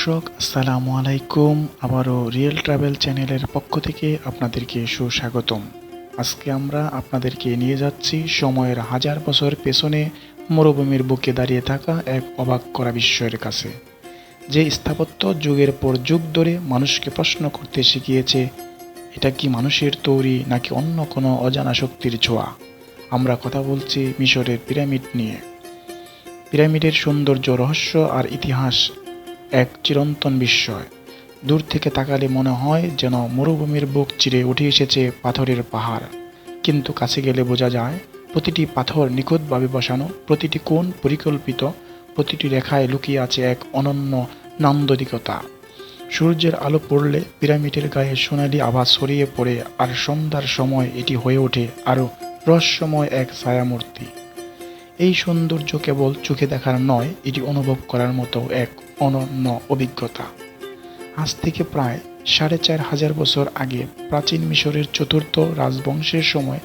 দর্শক, আসসালামু আলাইকুম। আবারও রিয়েল ট্রাভেল চ্যানেলের পক্ষ থেকে আপনাদেরকে সুস্বাগতম। আজকে আমরা আপনাদেরকে নিয়ে যাচ্ছি সময়ের হাজার বছর পেছনে মরুভূমির বুকে দাঁড়িয়ে থাকা এক অবাক করা বিশ্বের কাছে। যে স্থাপত্য যুগের পর যুগ ধরে মানুষকে প্রশ্ন করতে শিখিয়েছে, এটা কি মানুষের তৈরি নাকি অন্য কোনো অজানা শক্তির ছোঁয়া? আমরা কথা বলছি মিশরের পিরামিড নিয়ে। পিরামিডের সৌন্দর্য, রহস্য আর ইতিহাস এক চিরন্তন বিস্ময়। দূর থেকে তাকালে মনে হয় যেন মরুভূমির বুক চিরে উঠে এসেছে পাথরের পাহাড়। কিন্তু কাছে গেলে বোঝা যায়, প্রতিটি পাথর নিখুঁতভাবে বসানো, প্রতিটি কোণ পরিকল্পিত, প্রতিটি রেখায় লুকিয়ে আছে এক অনন্য নান্দনিকতা। সূর্যের আলো পড়লে পিরামিডের গায়ে সোনালি আভা ছড়িয়ে পড়ে আর সন্ধ্যার সময় এটি হয়ে ওঠে আরও রহস্যময় এক ছায়ামূর্তি। এই সৌন্দর্য কেবল চোখে দেখার নয়, এটি অনুভব করার মতো এক অনন্য অভিজ্ঞতা। আজ থেকে প্রায় সাড়ে চার হাজার বছর আগে প্রাচীন মিশরের চতুর্থ রাজবংশের সময়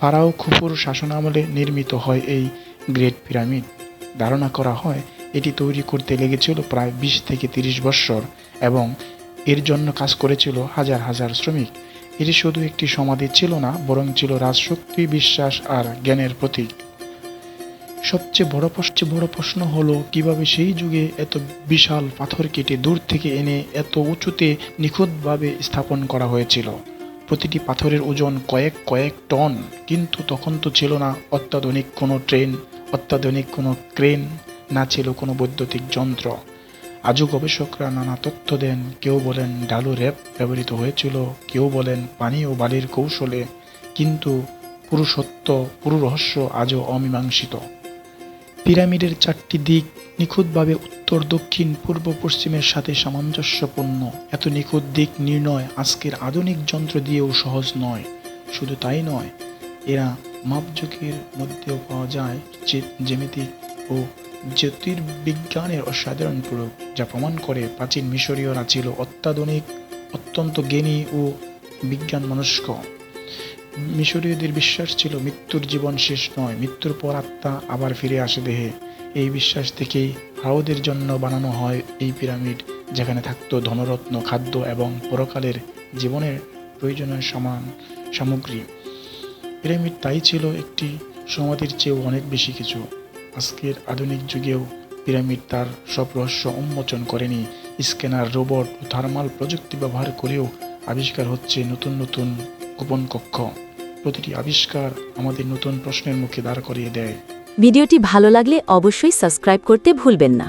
ফারাও খুফুর শাসনামলে নির্মিত হয় এই গ্রেট পিরামিড। ধারণা করা হয় এটি তৈরি করতে লেগেছিল প্রায় বিশ থেকে তিরিশ বৎসর এবং এর জন্য কাজ করেছিল হাজার হাজার শ্রমিক। এটি শুধু একটি সমাধি ছিল না, বরং ছিল রাজশক্তি, বিশ্বাস আর জ্ঞানের প্রতীক। সবচেয়ে বড় প্রশ্ন বড় প্রশ্ন হলো, কীভাবে সেই যুগে এত বিশাল পাথর কেটে দূর থেকে এনে এত উঁচুতে নিখুঁতভাবে স্থাপন করা হয়েছিল? প্রতিটি পাথরের ওজন কয়েক কয়েক টন, কিন্তু তখন তো ছিল না অত্যাধুনিক কোনো ট্রেন, অত্যাধুনিক কোনো ক্রেন, না ছিল কোনো বৈদ্যুতিক যন্ত্র। আজও গবেষকরা নানা তথ্য দেন, কেউ বলেন ডালু র্যাপ ব্যবহৃত হয়েছিল, কেউ বলেন পানি ও বালির কৌশলে, কিন্তু পুরুষত্ব পুরো রহস্য আজও অমীমাংসিত। পিরামিডের চারটি দিক নিখুঁতভাবে উত্তর, দক্ষিণ, পূর্ব, পশ্চিমের সাথে সামঞ্জস্যপূর্ণ। এত নিখুঁত দিক নির্ণয় আজকের আধুনিক যন্ত্র দিয়েও সহজ নয়। শুধু তাই নয়, এরা মাপযোগের মধ্যেও পাওয়া যায় যে জ্যামিতিক ও জ্যোতির্বিজ্ঞানের অসাধারণ প্রয়োগ, যা প্রমাণ করে প্রাচীন মিশরীয়রা ছিল অত্যাধুনিক, অত্যন্ত জ্ঞানী ও বিজ্ঞান মনস্ক মিশরীয়দের বিশ্বাস ছিল মৃত্যুর জীবন শেষ নয়, মৃত্যুর পর আত্মা আবার ফিরে আসে দেহে। এই বিশ্বাস থেকেই হাওদের জন্য বানানো হয় এই পিরামিড, যেখানে থাকতো ধনরত্ন, খাদ্য এবং পরকালের জীবনের প্রয়োজনীয় সমান সামগ্রী। পিরামিড তাই ছিল একটি সমাধির চেয়েও অনেক বেশি কিছু। আজকের আধুনিক যুগেও পিরামিড তার সব রহস্য উন্মোচন করেনি। স্ক্যানার, রোবট ও থার্মাল প্রযুক্তি ব্যবহার করেও আবিষ্কার হচ্ছে নতুন নতুন গোপন কক্ষ। প্রতিটি আবিষ্কার আমাদের নতুন প্রশ্নের মুখে দাঁড় করিয়ে দেয়। ভিডিওটি ভালো লাগলে অবশ্যই সাবস্ক্রাইব করতে ভুলবেন না।